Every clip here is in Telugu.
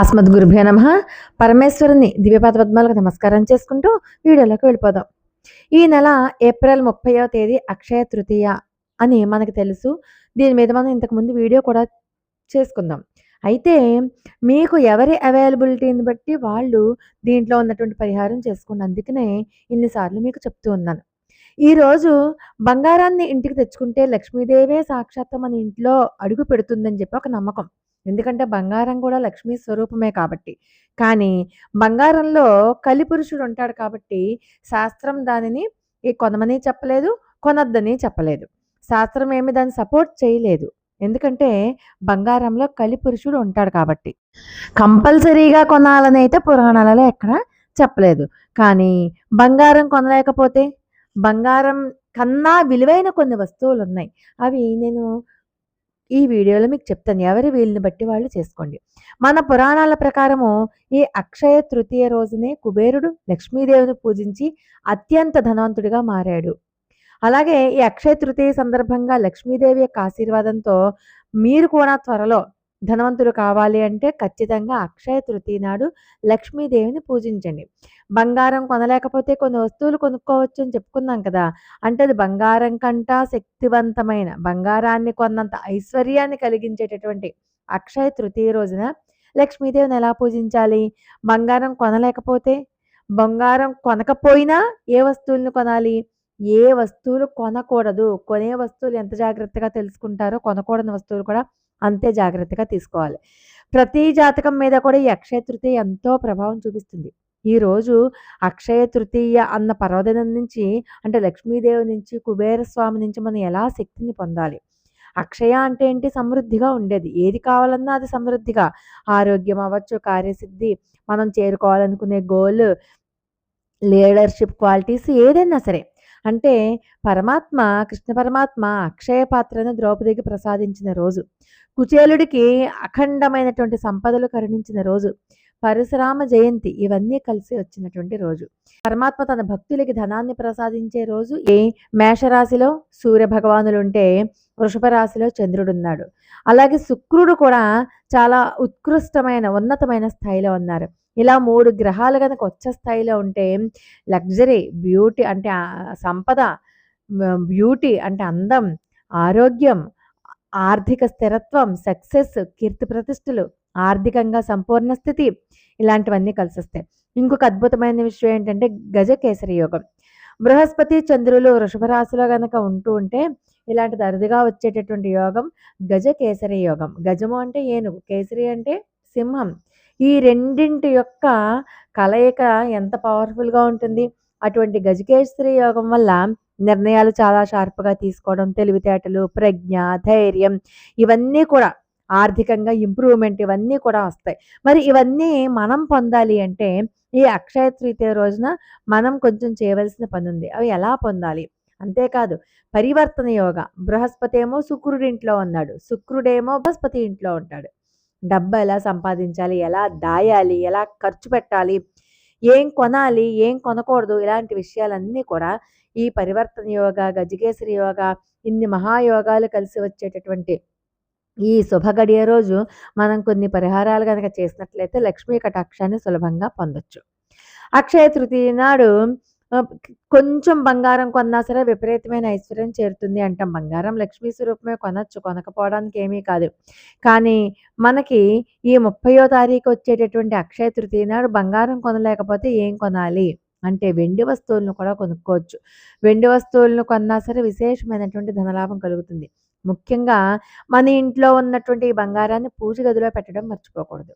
అస్మద్ గురుభ్యో నమ. పరమేశ్వరుని దివ్యపాద పద్మాలకు నమస్కారం చేసుకుంటూ వీడియోలోకి వెళ్ళిపోదాం. ఈ నెల ఏప్రిల్ ముప్పైవ తేదీ అక్షయ తృతీయ అని మనకు తెలుసు. దీని మీద మనం ఇంతకుముందు వీడియో కూడా చేసుకుందాం. అయితే మీకు ఎవరి అవైలబిలిటీని బట్టి వాళ్ళు దీంట్లో ఉన్నటువంటి పరిహారం చేసుకోండి అందుకనే ఇన్నిసార్లు మీకు చెప్తూ ఉన్నాను. ఈరోజు బంగారాన్ని ఇంటికి తెచ్చుకుంటే లక్ష్మీదేవే సాక్షాత్తు మన ఇంట్లో అడుగు పెడుతుందని చెప్పి ఒక నమ్మకం. ఎందుకంటే బంగారం కూడా లక్ష్మీ స్వరూపమే కాబట్టి. కానీ బంగారంలో కలిపురుషుడు ఉంటాడు కాబట్టి శాస్త్రం దానిని ఈ కొనమని చెప్పలేదు కొనొద్దని చెప్పలేదు. శాస్త్రం ఏమి దాన్ని సపోర్ట్ చేయలేదు. ఎందుకంటే బంగారంలో కలిపురుషుడు ఉంటాడు కాబట్టి. కంపల్సరీగా కొనాలని అయితే పురాణాలలో ఎక్కడ చెప్పలేదు. కానీ బంగారం కొనలేకపోతే బంగారం కన్నా విలువైన కొన్ని వస్తువులు ఉన్నాయి అవి నేను ఈ వీడియోలో మీకు చెప్తాను. ఎవరి వీళ్ళని బట్టి వాళ్ళు చేసుకోండి. మన పురాణాల ప్రకారము ఈ అక్షయ తృతీయ రోజునే కుబేరుడు లక్ష్మీదేవిని పూజించి అత్యంత ధనవంతుడిగా మారాడు. అలాగే ఈ అక్షయ తృతీయ సందర్భంగా లక్ష్మీదేవి యొక్క ఆశీర్వాదంతో మీరు కూడా త్వరలో ధనవంతులు కావాలి అంటే ఖచ్చితంగా అక్షయ తృతీయ నాడు లక్ష్మీదేవిని పూజించండి. బంగారం కొనలేకపోతే కొన్ని వస్తువులు కొనుక్కోవచ్చు అని చెప్పుకున్నాం కదా! అంటే అది బంగారం కంటా శక్తివంతమైన బంగారాన్ని కొన్నంత ఐశ్వర్యాన్ని కలిగించేటటువంటి అక్షయ తృతీయ రోజున లక్ష్మీదేవిని ఎలా పూజించాలి? బంగారం కొనలేకపోతే బంగారం కొనకపోయినా ఏ వస్తువులను కొనాలి? ఏ వస్తువులు కొనకూడదు? కొనే వస్తువులు ఎంత జాగ్రత్తగా తెలుసుకుంటారో కొనకూడని వస్తువులు కూడా అంతే జాగ్రత్తగా తీసుకోవాలి. ప్రతి జాతకం మీద కూడా ఈ అక్షయ తృతీయ ఎంతో ప్రభావం చూపిస్తుంది. ఈరోజు అక్షయ తృతీయ అన్న పర్వదినం నుంచి అంటే లక్ష్మీదేవి నుంచి కుబేర స్వామి నుంచి మనం ఎలా శక్తిని పొందాలి? అక్షయ అంటే ఏంటి? సమృద్ధిగా ఉండేది. ఏది కావాలన్నా అది సమృద్ధిగా. ఆరోగ్యం అవ్వచ్చు కార్యసిద్ధి మనం చేరుకోవాలనుకునే గోల్ లీడర్షిప్ క్వాలిటీస్ ఏదైనా సరే. అంటే పరమాత్మ కృష్ణ పరమాత్మ అక్షయ పాత్రను ద్రౌపదికి ప్రసాదించిన రోజు. కుచేలుడికి అఖండమైనటువంటి సంపదలు కరుణించిన రోజు. పరశురామ జయంతి ఇవన్నీ కలిసి వచ్చినటువంటి రోజు. పరమాత్మ తన భక్తులకి ధనాన్ని ప్రసాదించే రోజు ఏ మేషరాశిలో సూర్య భగవానులుంటే వృషభ రాశిలో చంద్రుడున్నాడు. అలాగే శుక్రుడు కూడా చాలా ఉత్కృష్టమైన ఉన్నతమైన స్థాయిలో ఉన్నారు. ఇలా మూడు గ్రహాలు కనుక వచ్చే స్థాయిలో ఉంటే లగ్జరీ బ్యూటీ అంటే సంపద బ్యూటీ అంటే అందం ఆరోగ్యం ఆర్థిక స్థిరత్వం సక్సెస్ కీర్తి ప్రతిష్టలు ఆర్థికంగా సంపూర్ణ స్థితి ఇలాంటివన్నీ కలిసి వస్తాయి ఇంకొక అద్భుతమైన విషయం ఏంటంటే గజకేసరి యోగం. బృహస్పతి చంద్రులు వృషభ రాశిలో కనుక ఉంటూ ఉంటే ఇలాంటిది అరుదుగా వచ్చేటటువంటి యోగం గజకేసరి యోగం. గజము అంటే ఏనుగు కేసరి అంటే సింహం. ఈ రెండింటి యొక్క కలయిక ఎంత పవర్ఫుల్గా ఉంటుంది? అటువంటి గజకేశ్వరి యోగం వల్ల నిర్ణయాలు చాలా షార్ప్గా తీసుకోవడం తెలివితేటలు ప్రజ్ఞ ధైర్యం ఇవన్నీ కూడా ఆర్థికంగా ఇంప్రూవ్మెంట్ ఇవన్నీ కూడా వస్తాయి. మరి ఇవన్నీ మనం పొందాలి అంటే ఈ అక్షయ తృతీయ రోజున మనం కొంచెం చేయవలసిన పని ఉంది అవి ఎలా పొందాలి? అంతేకాదు పరివర్తన యోగ. బృహస్పతి ఏమో శుక్రుడి ఇంట్లో ఉన్నాడు. శుక్రుడేమో బృహస్పతి ఇంట్లో ఉంటాడు. డబ్బు ఎలా సంపాదించాలి ఎలా దాయాలి ఎలా ఖర్చు పెట్టాలి ఏం కొనాలి ఏం కొనకూడదు ఇలాంటి విషయాలన్నీ కూడా ఈ పరివర్తన యోగ గజకేసరి యోగ ఇన్ని మహాయోగాలు కలిసి వచ్చేటటువంటి ఈ శుభగడియ రోజు మనం కొన్ని పరిహారాలు కనుక చేసినట్లయితే లక్ష్మీ కటాక్షాన్ని సులభంగా పొందొచ్చు. అక్షయ తృతీయ నాడు కొంచెం బంగారం కొన్నా సరే విపరీతమైన ఐశ్వర్యం చేరుతుంది అంటాం. బంగారం లక్ష్మీ స్వరూపమే కొనచ్చు కొనకపోవడానికి ఏమీ కాదు. కానీ మనకి ఈ ముప్పయో తారీఖు వచ్చేటటువంటి అక్షయ తృతీయ నాడు బంగారం కొనలేకపోతే ఏం కొనాలి? అంటే వెండి వస్తువులను కూడా కొనుక్కోవచ్చు. వెండి వస్తువులను కొన్నా సరే విశేషమైనటువంటి ధనలాభం కలుగుతుంది. ముఖ్యంగా మన ఇంట్లో ఉన్నటువంటి ఈ బంగారాన్ని పూజ గదిలో పెట్టడం మర్చిపోకూడదు.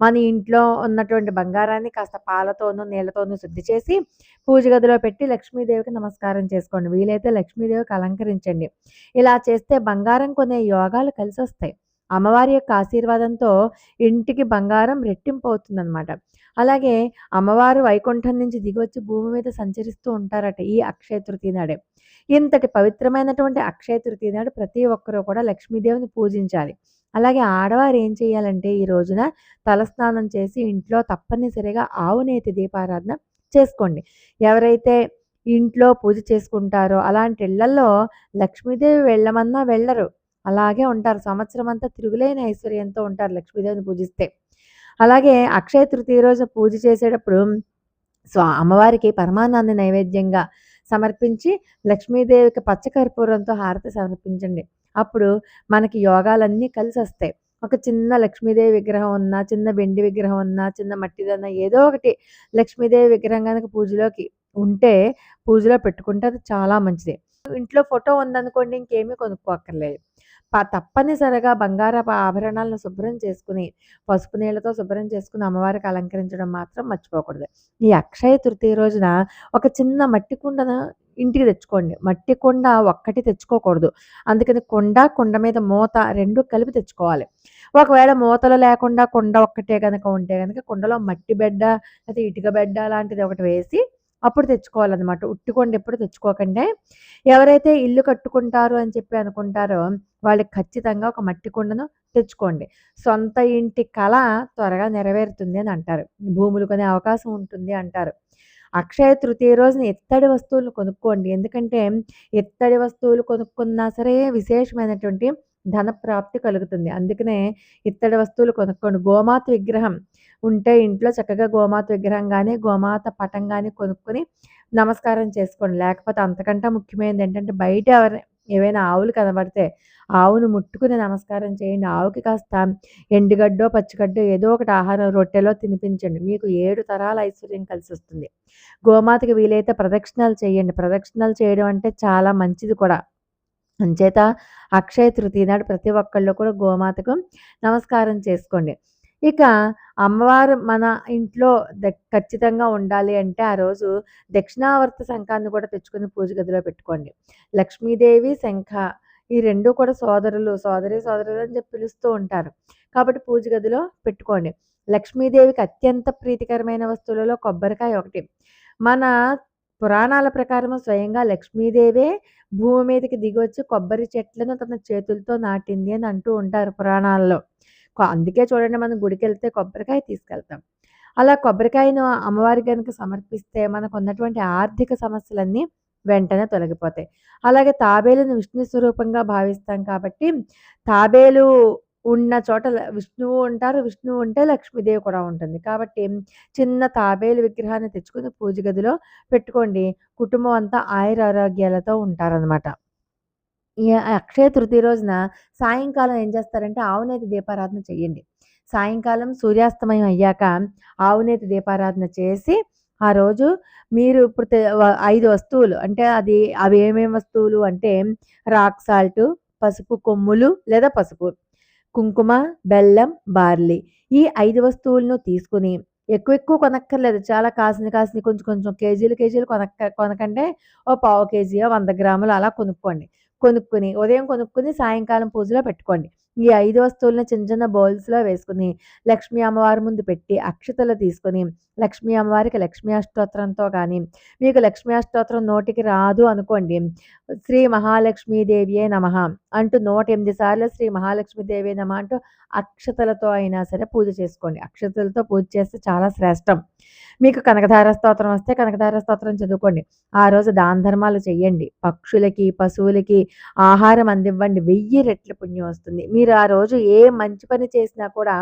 మన ఇంట్లో ఉన్నటువంటి బంగారాన్ని కాస్త పాలతోనూ నీళ్ళతోనూ శుద్ధి చేసి పూజ గదిలో పెట్టి లక్ష్మీదేవికి నమస్కారం చేసుకోండి. వీలైతే లక్ష్మీదేవికి అలంకరించండి. ఇలా చేస్తే బంగారం కొనే యోగాలు కలిసి వస్తాయి అమ్మవారి యొక్క ఆశీర్వాదంతో ఇంటికి బంగారం రెట్టింపు అవుతుందన్నమాట. అలాగే అమ్మవారు వైకుంఠం నుంచి దిగొచ్చి భూమి మీద సంచరిస్తూ ఉంటారట ఈ అక్షయ తృతీయ నాడే. ఇంతటి పవిత్రమైనటువంటి అక్షయ తృతీయ నాడు ప్రతి ఒక్కరూ కూడా లక్ష్మీదేవిని పూజించాలి. అలాగే ఆడవారు ఏం చేయాలంటే ఈ రోజున తలస్నానం చేసి ఇంట్లో తప్పనిసరిగా ఆవు నేతి దీపారాధన చేసుకోండి. ఎవరైతే ఇంట్లో పూజ చేసుకుంటారో అలాంటి ఇళ్ళలో లక్ష్మీదేవి వెళ్ళమన్నా వెళ్ళరు. అలాగే ఉంటారు. సంవత్సరం అంతా తిరుగులేని ఐశ్వర్యంతో ఉంటారు లక్ష్మీదేవిని పూజిస్తే. అలాగే అక్షయ తృతీయ రోజు పూజ చేసేటప్పుడు స్వా అమ్మవారికి పరమానంద నైవేద్యంగా సమర్పించి లక్ష్మీదేవికి పచ్చకర్పూరంతో హారతి సమర్పించండి. అప్పుడు మనకి యోగాలన్నీ కలిసి వస్తాయి. ఒక చిన్న లక్ష్మీదేవి విగ్రహం ఉన్నా చిన్న వెండి విగ్రహం ఉన్నా చిన్న మట్టిదన్నా ఏదో ఒకటి లక్ష్మీదేవి విగ్రహం కనుక పూజలోకి ఉంటే పూజలో పెట్టుకుంటే అది చాలా మంచిది. ఇంట్లో ఫోటో ఉందనుకోండి ఇంకేమీ కొనుక్కోక్కర్లేదు. తప్పనిసరిగా బంగారపు ఆభరణాలను శుభ్రం చేసుకుని పసుపు నీళ్ళతో శుభ్రం చేసుకుని అమ్మవారికి అలంకరించడం మాత్రం మర్చిపోకూడదు. ఈ అక్షయ తృతీయ రోజున ఒక చిన్న మట్టి కుండను ఇంటికి తెచ్చుకోండి. మట్టి కుండ ఒక్కటి తెచ్చుకోకూడదు. అందుకని కుండ కుండ మీద మూత రెండు కలిపి తెచ్చుకోవాలి. ఒకవేళ మూతలు లేకుండా కుండ ఒక్కటే కనుక ఉంటే కనుక కుండలో మట్టి బెడ్డ లేకపోతే ఇటుక బెడ్డ లాంటిది ఒకటి వేసి అప్పుడు తెచ్చుకోవాలన్నమాట. ఉట్టి కొండ ఎప్పుడు తెచ్చుకోకండి. ఎవరైతే ఇల్లు కట్టుకుంటారు అని చెప్పి అనుకుంటారో వాళ్ళకి ఖచ్చితంగా ఒక మట్టి కుండను తెచ్చుకోండి. సొంత ఇంటి కళ త్వరగా నెరవేరుతుంది అని అంటారు. భూములు కొనే అవకాశం ఉంటుంది అంటారు. అక్షయ తృతీయ రోజున ఇత్తడి వస్తువులు కొనుక్కోండి. ఎందుకంటే ఇత్తడి వస్తువులు కొనుక్కున్నా సరే విశేషమైనటువంటి ధన ప్రాప్తి కలుగుతుంది. అందుకనే ఇత్తడి వస్తువులు కొనుక్కోండి. గోమాత విగ్రహం ఉంటే ఇంట్లో చక్కగా గోమాత విగ్రహం కానీ గోమాత పటం కానీ కొనుక్కొని నమస్కారం చేసుకోండి. లేకపోతే అంతకంటే ముఖ్యమైనది ఏంటంటే బయట ఎవరి ఏవైనా ఆవులు కనబడితే ఆవును ముట్టుకుని నమస్కారం చేయండి. ఆవుకి కాస్త ఎండుగడ్డో పచ్చిగడ్డో ఏదో ఒకటి ఆహారం రొట్టెలో తినిపించండి. మీకు ఏడు తరాల ఐశ్వర్యం కలిసి వస్తుంది. గోమాతకి వీలైతే ప్రదక్షిణాలు చేయండి. ప్రదక్షిణాలు చేయడం అంటే చాలా మంచిది కూడా. అంచేత అక్షయ తృతీయ నాడు ప్రతి ఒక్కళ్ళు కూడా గోమాతకు నమస్కారం చేసుకోండి. ఇక అమ్మవారు మన ఇంట్లో ద- ఖచ్చితంగా ఉండాలి అంటే ఆ రోజు దక్షిణావర్త శంఖాన్ని కూడా తెచ్చుకుని పూజ గదిలో పెట్టుకోండి. లక్ష్మీదేవి శంఖ ఈ రెండు కూడా సోదరులు సోదరి సోదరులు అని చెప్పి పిలుస్తూ ఉంటారు. కాబట్టి పూజ గదిలో పెట్టుకోండి. లక్ష్మీదేవికి అత్యంత ప్రీతికరమైన వస్తువులలో కొబ్బరికాయ ఒకటి. మన పురాణాల ప్రకారం స్వయంగా లక్ష్మీదేవే భూమి మీదకి దిగొచ్చి కొబ్బరి చెట్లను తన చేతులతో నాటింది అని అంటూ ఉంటారు పురాణాల్లో. అందుకే చూడండి మనం గుడికి వెళ్తే కొబ్బరికాయ తీసుకెళ్తాం. అలా కొబ్బరికాయను అమ్మవారి కనుక సమర్పిస్తే మనకు ఉన్నటువంటి ఆర్థిక సమస్యలన్నీ వెంటనే తొలగిపోతాయి. అలాగే తాబేలును విష్ణు స్వరూపంగా భావిస్తాం కాబట్టి తాబేలు ఉన్న చోట విష్ణువు ఉంటారు. విష్ణువు ఉంటే లక్ష్మీదేవి కూడా ఉంటుంది. కాబట్టి చిన్న తాబేలు విగ్రహాన్ని తెచ్చుకుని పూజ గదిలో పెట్టుకోండి. కుటుంబం అంతా ఆయుర ఆరోగ్యాలతో ఉంటారనమాట ఈ అక్షయ తృతీయ రోజున సాయంకాలం ఏం చేస్తారంటే ఆవునేతి దీపారాధన చేయండి. సాయంకాలం సూర్యాస్తమయం అయ్యాక ఆవునేతి దీపారాధన చేసి ఆ రోజు మీరు ఇప్పుడు ఐదు వస్తువులు అంటే అది అవి ఏమేమి వస్తువులు అంటే రాక్ సాల్ట్ పసుపు కొమ్ములు లేదా పసుపు. కుంకుమ బెల్లం బార్లీ ఈ ఐదు వస్తువులను తీసుకుని ఎక్కువ ఎక్కువ కొనక్కర్లేదు. చాలా కాసిన కాసిన కొంచెం కొంచెం కేజీలు కేజీలు కొనక్క కొనకంటే ఓ పావు కేజీయో వంద గ్రాములు అలా కొనుక్కోండి. కొనుక్కుని ఉదయం కొనుక్కుని సాయంకాలం పూజలో పెట్టుకోండి. ఈ ఐదు వస్తువులను చిన్న చిన్న బౌల్స్లో వేసుకుని లక్ష్మీ అమ్మవారి ముందు పెట్టి అక్షతలు తీసుకొని లక్ష్మీ అమ్మవారికి లక్ష్మీ అష్టోత్తరంతో కానీ మీకు లక్ష్మీ అష్టోత్తరం నోటికి రాదు అనుకోండి శ్రీ మహాలక్ష్మీదేవియే నమ అంటూ నూట ఎనిమిది సార్లు శ్రీ మహాలక్ష్మీదేవి నమ అంటూ అక్షతలతో అయినా సరే పూజ చేసుకోండి. అక్షతలతో పూజ చేస్తే చాలా శ్రేష్టం. మీకు కనకధార స్తోత్రం వస్తే కనకధార స్తోత్రం చదువుకోండి. ఆ రోజు దాన ధర్మాలు చెయ్యండి. పక్షులకి పశువులకి ఆహారం అందివ్వండి. వెయ్యి రెట్ల పుణ్యం వస్తుంది. మీరు ఆ రోజు ఏ మంచి పని చేసినా కూడా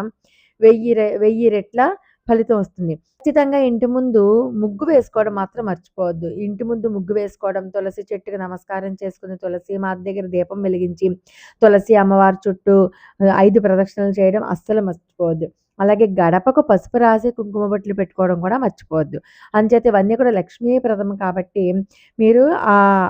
వెయ్యి వెయ్యి రెట్ల ఫలితం వస్తుంది. ఖచ్చితంగా ఇంటి ముందు ముగ్గు వేసుకోవడం మాత్రం మర్చిపోవద్దు. ఇంటి ముందు ముగ్గు వేసుకోవడం తులసి చెట్టుకి నమస్కారం చేసుకుని తులసి మాత దగ్గర దీపం వెలిగించి తులసి అమ్మవారి చుట్టూ ఐదు ప్రదక్షిణలు చేయడం అస్సలు మర్చిపోవద్దు. అలాగే గడపకు పసుపు రాసి కుంకుమ బొట్లు పెట్టుకోవడం కూడా మర్చిపోవద్దు. అంచేత ఇవన్నీ కూడా లక్ష్మీప్రదం కాబట్టి మీరు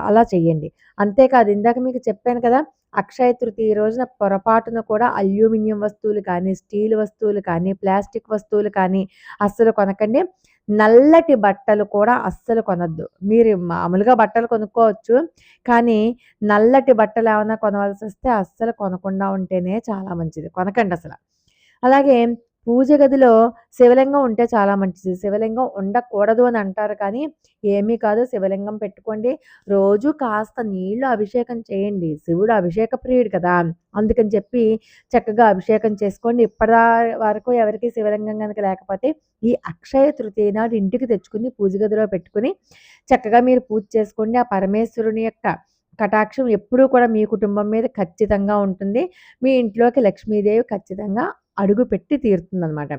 అలా చెయ్యండి. అంతేకాదు ఇందాక మీకు చెప్పాను కదా అక్షయ తృతీయ రోజున పొరపాటున కూడా అల్యూమినియం వస్తువులు కానీ స్టీల్ వస్తువులు కానీ ప్లాస్టిక్ వస్తువులు కానీ అస్సలు కొనకండి. నల్లటి బట్టలు కూడా అస్సలు కొనద్దు. మీరు మామూలుగా బట్టలు కొనుక్కోవచ్చు కానీ నల్లటి బట్టలు ఏమైనా కొనవలసి వస్తే అస్సలు కొనకుండా ఉంటేనే చాలా మంచిది. కొనకండి అసలు. అలాగే పూజ గదిలో శివలింగం ఉంటే చాలా మంచిది. శివలింగం ఉండకూడదు అని అంటారు కానీ ఏమీ కాదు. శివలింగం పెట్టుకోండి. రోజు కాస్త నీళ్ళు అభిషేకం చేయండి. శివుడు అభిషేక ప్రియుడు కదా. అందుకని చెప్పి చక్కగా అభిషేకం చేసుకోండి. ఇప్పటి వరకు ఎవరికి శివలింగం కనుక లేకపోతే ఈ అక్షయ తృతీయ నాడు ఇంటికి తెచ్చుకుని పూజ గదిలో పెట్టుకుని చక్కగా మీరు పూజ చేసుకోండి. ఆ పరమేశ్వరుని యొక్క కటాక్షం ఎప్పుడూ కూడా మీ కుటుంబం మీద ఖచ్చితంగా ఉంటుంది. మీ ఇంట్లోకి లక్ష్మీదేవి ఖచ్చితంగా అడుగు పెట్టి తీరుతుందనమాట.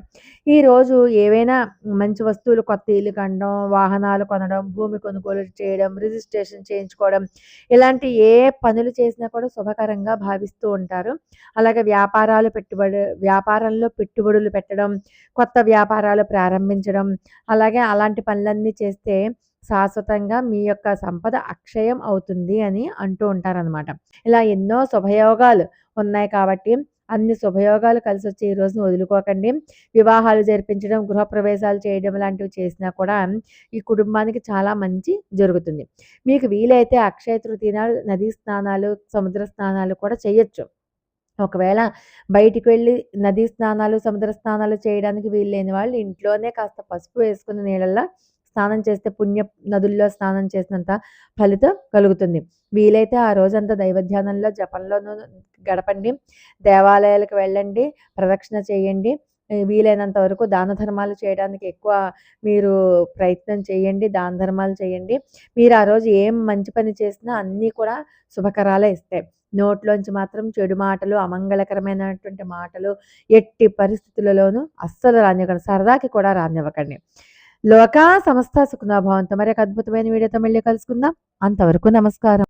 ఈరోజు ఏవైనా మంచి వస్తువులు కొత్త ఇల్లు కనడం, వాహనాలు కొనడం, భూమి కొనుగోలు చేయడం, రిజిస్ట్రేషన్ చేయించుకోవడం ఇలాంటి ఏ పనులు చేసినా కూడా శుభకరంగా భావిస్తూ ఉంటారు. అలాగే వ్యాపారాలు పెట్టుబడి వ్యాపారంలో పెట్టుబడులు పెట్టడం, కొత్త వ్యాపారాలు ప్రారంభించడం, అలాగే అలాంటి పనులన్నీ చేస్తే శాశ్వతంగా మీ యొక్క సంపద అక్షయం అవుతుంది అని అంటూ ఉంటారనమాట. ఇలా ఎన్నో శుభయోగాలు ఉన్నాయి కాబట్టి అన్ని శుభయోగాలు వచ్చి ఈ రోజున వదులుకోకండి. వివాహాలు జరిపించడం, గృహప్రవేశాలు చేయడం లాంటివి చేసినా కూడా ఈ కుటుంబానికి చాలా మంచి జరుగుతుంది. మీకు వీలైతే అక్షయ తృతీయ నాడు నదీ స్నానాలు, సముద్ర స్నానాలు కూడా చేయొచ్చు. ఒకవేళ బయటికి వెళ్ళి నదీ స్నానాలు, సముద్ర స్నానాలు చేయడానికి వీల్లేని వాళ్ళు ఇంట్లోనే కాస్త పసుపు వేసుకుని నీళ్ళల్లో స్నానం చేస్తే పుణ్య నదుల్లో స్నానం చేసినంత ఫలితం కలుగుతుంది. వీలైతే ఆ రోజంతా దైవ ధ్యానంలో, జపంలోనూ గడపండి. దేవాలయాలకు వెళ్ళండి. ప్రదక్షిణ చేయండి. వీలైనంత వరకు దాన ధర్మాలు చేయడానికి ఎక్కువ మీరు ప్రయత్నం చేయండి. దాన ధర్మాలు చేయండి. మీరు ఆ రోజు ఏం మంచి పని చేసినా అన్నీ కూడా శుభకరాలే ఇస్తాయి. నోట్లోంచి మాత్రం చెడు మాటలు, అమంగళకరమైనటువంటి మాటలు ఎట్టి పరిస్థితులలోనూ అస్సలు రానివ్వకండి. సరదాకి కూడా రానివ్వకండి. లోకా సమస్త సుఖనాభావంతో మరి ఒక అద్భుతమైన వీడియోతో మళ్ళీ కలుసుకుందాం. అంతవరకు నమస్కారం.